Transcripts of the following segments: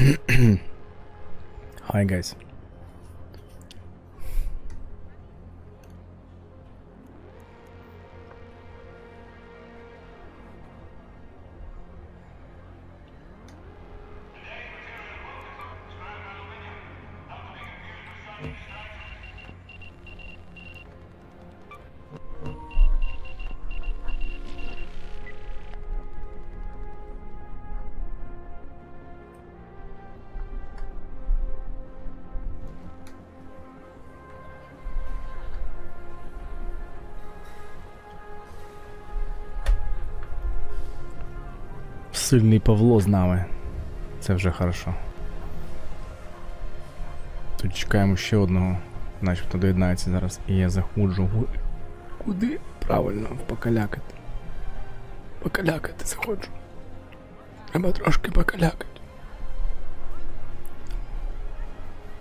Hi guys. Сильний Павло з нами. Це вже хорошо. Тут чекаємо ще одного, начебто доєднається зараз. І я заходжу. Куди? Правильно, в покалякати. Покалякати заходжу. Треба трошки покалякати.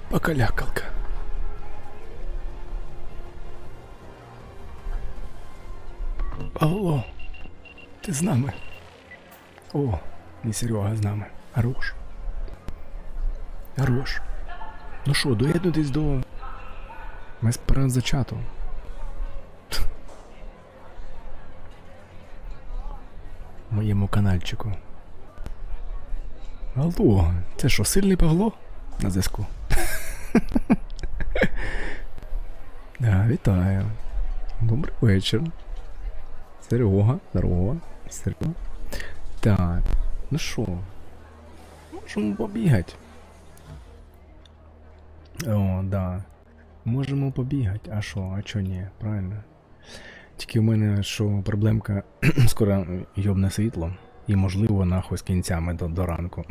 Покалякалка. Павло, ти з нами? О, і Серега з нами. Хорош. Хорош. Ну що, доєднуйтесь до. Ми сперед зачату. Моєму канальчику. Алло, це що, сильний Павло? На зв'язку. Да, вітаю. Добрий вечір. Серега, здорово. Серега. Так, ну що, можемо побігати. О, да. Можемо побігати. А що, а чо ні, правильно. Тільки в мене що проблемка скоро йобне світло. І можливо нахуй з кінцями до, до ранку.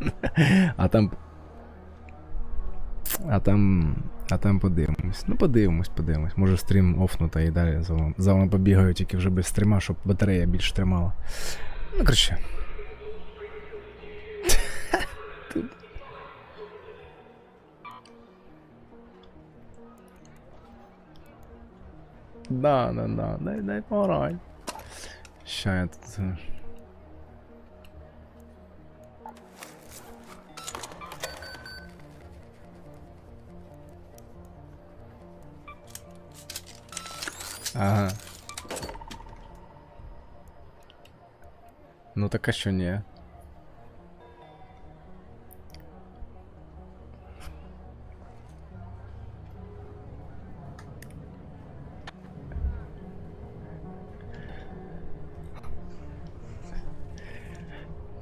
а там. А там. А там подивимось. Ну подивимось, подивимось. Може стрім офнута і далі за вами, за вами побігаю, тільки вже без стрима, щоб батарея більше тримала. Ну, короче. Да, да, да, дай, дай порай. Ща я тут. е, Ага. Ну так а що ні?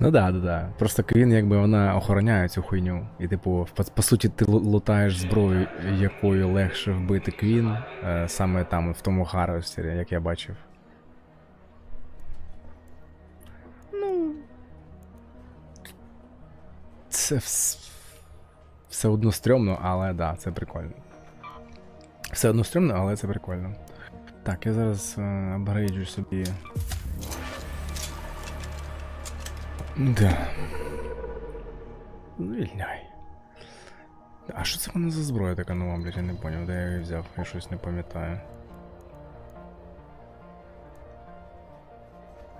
Ну да, да, да. Просто Квін, якби вона охороняє цю хуйню. І, типу, по, суті, ти лутаєш зброю, якою легше вбити Квін, е, саме там, в тому Харвестері, як я бачив. Це вс... все одно стрьомно, але да, це прикольно. Все одно стрьомно, але це прикольно. Так, я зараз е, апгрейджу собі. Да. Звільняй. А що це мене за зброя така нова, блядь, я не поняв, де я її взяв, я щось не пам'ятаю.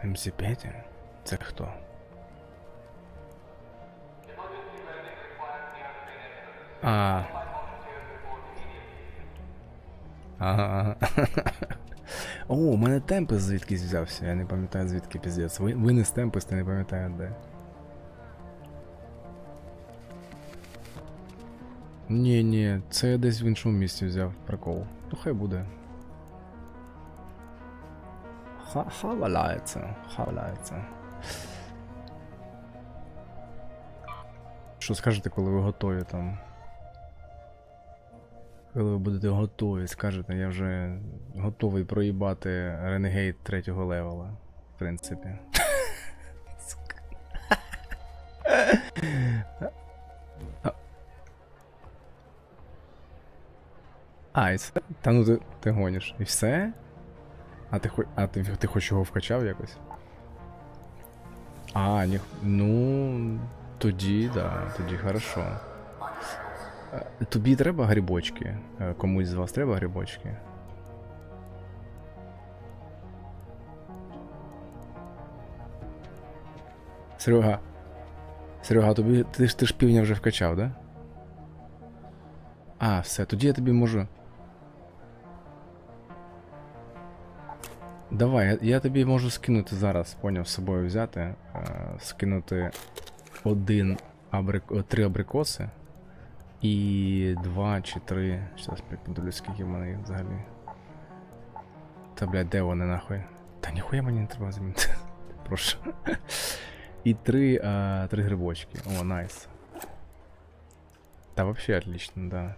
МС5? Це хто? А. Ага. О, у мене темпес звідкись взявся, я не пам'ятаю звідки піздець. Ви- Винес темпес, та не пам'ятаю де. Ні, ні, це я десь в іншому місці взяв прикол. Ну хай буде. Ха, ха валяється, ха валяється. Що скажете, коли ви готові там? Коли ви будете готові, скажете, я вже готовий проїбати Renegade третього левела, в принципі. А- і все? Та ну ти, ти гониш. І все? А ти, а ти, ти хоч його вкачав якось? А, ні. Ну. Тоді, да, тоді хорошо. Тобі треба грибочки? Е, Комусь з вас треба грибочки? Серега. Серега, тобі ти ж ти ж півня вже вкачав, да? А, все, тоді я тобі можу. Давай, я, я тобі можу скинути зараз, поняв, з собою взяти. Е, скинути один абрик... три абрикоси і два чи три. Зараз подивлюсь, скільки в мене їх взагалі. Та блядь, де вони нахуй? Та ніхуя мені не треба замінити. Прошу. І три, а, три грибочки. О, найс. Та вообще отлично, да.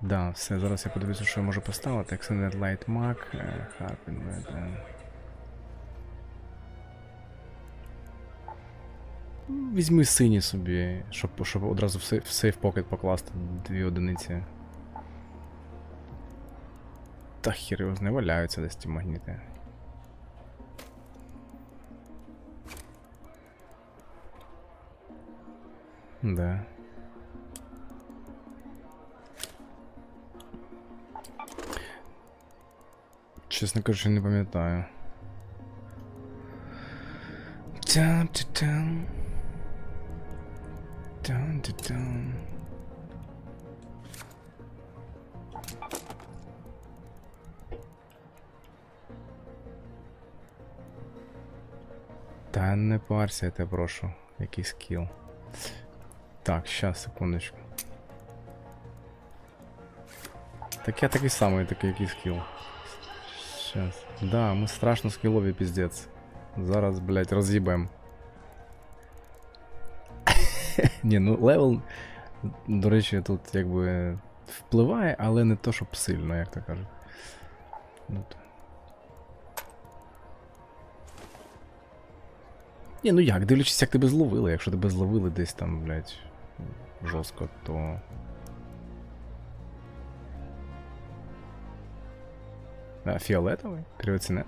Да, все, зараз я подивлюся, що я можу поставити. Extended Light Mag, е, Harpin, Візьми сині собі, щоб, щоб одразу в сейф, покет покласти дві одиниці. Та хір його не валяються десь ті магніти. Да. Чесно кажучи, не пам'ятаю. Тям-тям. Тям-тям. Та не парся, я тебе прошу. Який скіл. Так, щас, секундочку. Так я такий самий, такий який скіл. Щас. Да, ми страшно скілові піздець. Зараз, блядь, роз'їбем. Ні, ну левел, до речі, тут якби впливає, але не то, щоб сильно, як то кажуть. Ну, то. Ні, ну як, дивлячись, як тебе зловили. Якщо тебе зловили десь там, блядь, жорстко, то. А, фіолетовий? Переоціне?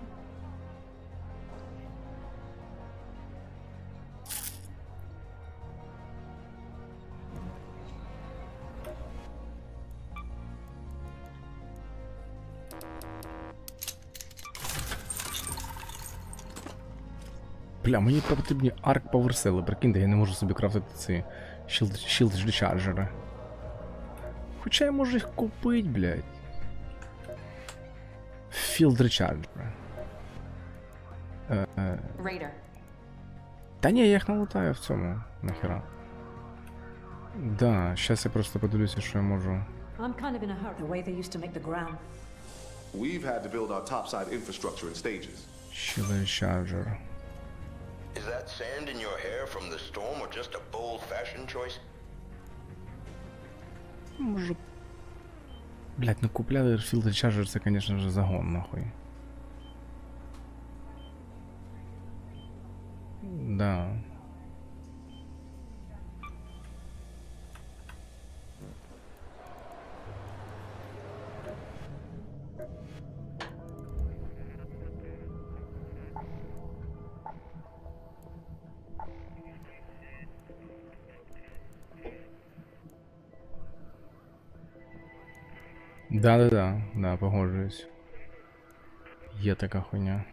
Бля, мені потрібні арк паверсели, прикиньте, я не можу собі крафтити ці shield, shield recharger. Хоча я можу їх купити, блядь. Field recharger. Е, е. Та ні, я їх налутаю в цьому, нахера. Да, щас я просто подивлюся, що я можу. I'm kind of in a hurry. The way they used to make the ground. We've had to build our topside infrastructure in stages. Is that sand in your hair from the storm or just a bold fashion choice? Може. Блять, ну купляли Field Charger, це, конечно же, загон, нахуй. Да. Да-да-да, да, погоджуюсь. Є така хуйня.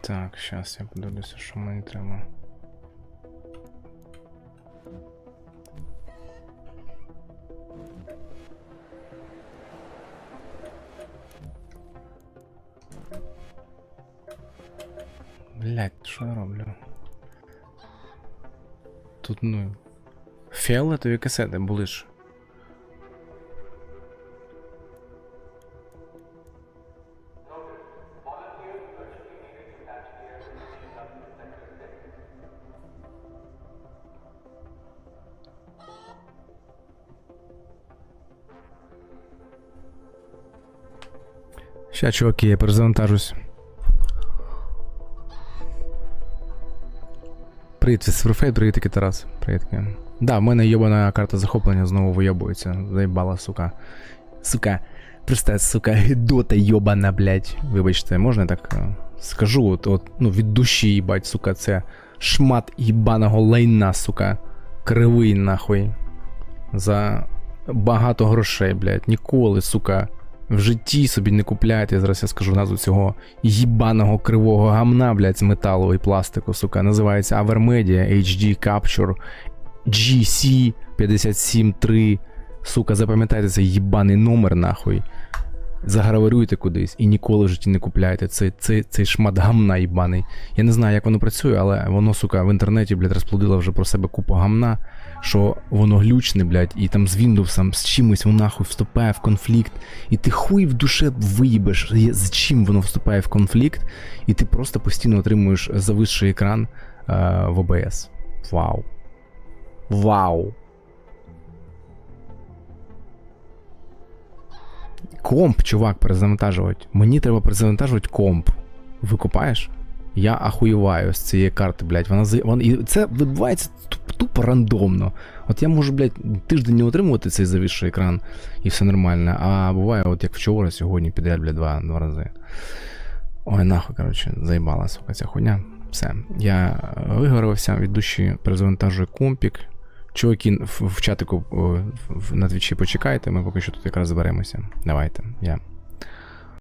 Так, щас я подивлюся, що мені треба. Блять, що я роблю? Тут, ну. Фіолетові касети були ж. Ща, чуваки, я перезавантажусь. Привіт, Фейт, привіт, таки Тарас. Привіт. таки. Да, в мене йобана карта захоплення знову вийобується. Заїбала, сука. Сука. Просто, сука, гидота йобана, блядь. Вибачте, можна я так е, скажу? От, от, ну, від душі, їбать, сука, це шмат їбаного лайна, сука. Кривий, нахуй. За багато грошей, блядь. Ніколи, сука, В житті собі не купляйте, зараз я скажу назву цього їбаного кривого гамна, блядь, з металу і пластику, сука. Називається Avermedia HD Capture GC 573. Сука, запам'ятайте цей їбаний номер, нахуй. Заграварюйте кудись і ніколи в житті не купляйте. Це, це, цей шмат гамна їбаний. Я не знаю, як воно працює, але воно, сука, в інтернеті, блядь, розплодило вже про себе купу гамна, що воно глючне, блядь, і там з Windows з чимось воно нахуй вступає в конфлікт, і ти хуй в душе виїбеш, з чим воно вступає в конфлікт, і ти просто постійно отримуєш зависший екран е, в OBS. Вау. Вау. Комп, чувак, перезавантажувати. Мені треба перезавантажувати комп. Викупаєш? Я ахуєваю з цієї карти, блядь. Вона, вона і це відбувається туп- тупо рандомно. От я можу, блядь, тиждень не отримувати цей завісший екран, і все нормально. А буває, от як вчора, сьогодні підряд, блядь, два, два рази. Ой, нахуй, коротше, заїбала, сука, ця хуйня. Все. Я вигорився від душі, перезавантажую компік. Чуваки в, чатику на твічі почекайте, ми поки що тут якраз зберемося. Давайте, я